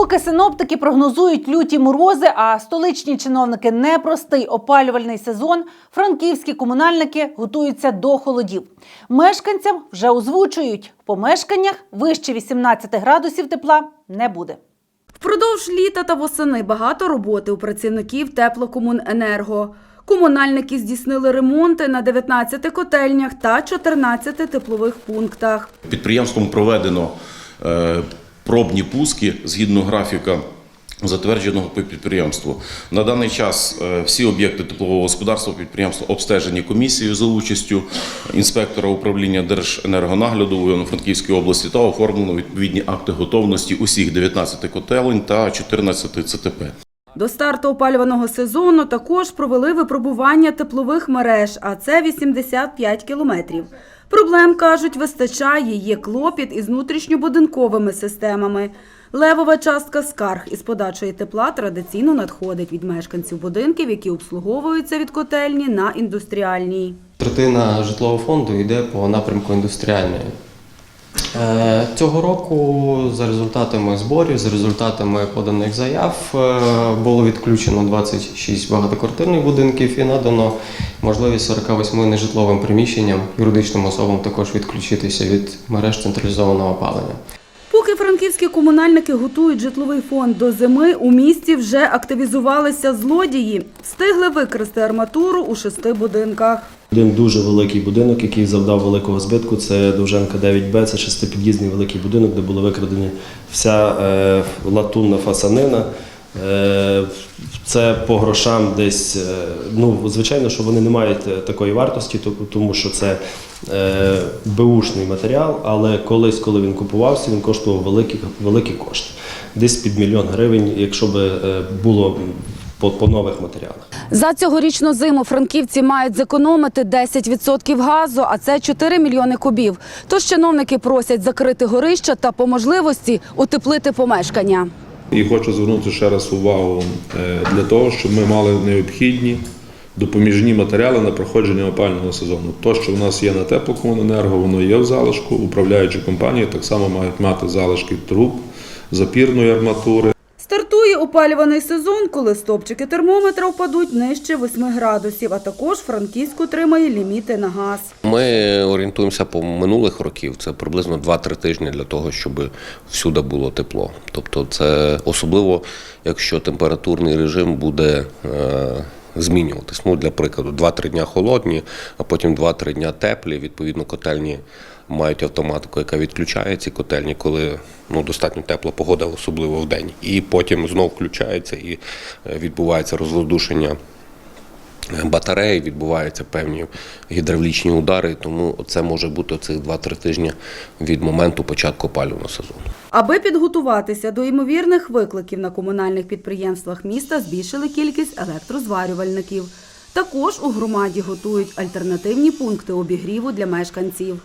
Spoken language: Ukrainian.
Поки синоптики прогнозують люті морози, а столичні чиновники непростий опалювальний сезон, франківські комунальники готуються до холодів. Мешканцям вже озвучують, в помешканнях вище 18 градусів тепла не буде. Впродовж літа та восени багато роботи у працівників теплокомуненерго. Комунальники здійснили ремонти на 19 котельнях та 14 теплових пунктах. Підприємством проведено е, пробні пуски згідно графіка. Затвердженого по підприємству на даний час е, всі об'єкти теплового господарства підприємства обстежені комісією за участю інспектора управління Держенергонагляду у Івано-Франківській області та оформлено відповідні акти готовності усіх 19 котелень та 14 ЦТП. До старту опалюваного сезону також провели випробування теплових мереж, а це 85 кілометрів. Проблем, кажуть, вистачає, є клопіт із внутрішньобудинковими системами. Левова частка скарг із подачою тепла традиційно надходить від мешканців будинків, які обслуговуються від котельні на індустріальній. Третина житлового фонду йде по напрямку індустріальної. Е, Цього року за результатами зборів, за результатами поданих заяв е, було відключено 26 багатоквартирних будинків і надано можливість 48 нежитловим приміщенням, юридичним особам також відключитися від мереж централізованого опалення. Поки франківські комунальники готують житловий фонд до зими, у місті вже активізувалися злодії. Встигли викрасти арматуру у шести будинках. Один дуже великий будинок, який завдав великого збитку. Це Довженка 9Б, це шестипід'їзний великий будинок, де були викрадені вся е, латунна фасанина. Е, це по грошам десь. е, ну, звичайно, що вони не мають е, такої вартості, то- тому що це беушний матеріал, але колись, коли він купувався, він коштував великі, великі кошти. Десь під мільйон гривень, якщо б було по, по нових матеріалах. За цьогорічну зиму франківці мають зекономити 10% газу, а це 4 мільйони кубів. Тож чиновники просять закрити горища та по можливості утеплити помешкання. І хочу звернути ще раз увагу е, для того, щоб ми мали необхідні допоміжні матеріали на проходження опального сезону. То, що в нас є на теплокомуненерго, воно є в залишку. Управляючі компанії так само мають мати залишки труб, запірної арматури. Стартує опалюваний сезон, коли стопчики термометра впадуть нижче 8 градусів, а також Франківськ отримає ліміти на газ. Ми орієнтуємося по минулих років. Це приблизно 2-3 тижні для того, щоб всюди було тепло. Тобто, це особливо, якщо температурний режим буде. Е- Змінюватись. Ну, для прикладу, 2-3 дня холодні, а потім 2-3 дня теплі. Відповідно, котельні мають автоматику, яка відключає ці котельні, коли ну, достатньо тепла погода, особливо в день. І потім знов включається і е, відбувається розвоздушення батареї, відбуваються певні гідравлічні удари, тому це може бути цих 2-3 тижні від моменту початку опалювального сезону. Аби підготуватися до ймовірних викликів на комунальних підприємствах міста, збільшили кількість електрозварювальників. Також у громаді готують альтернативні пункти обігріву для мешканців.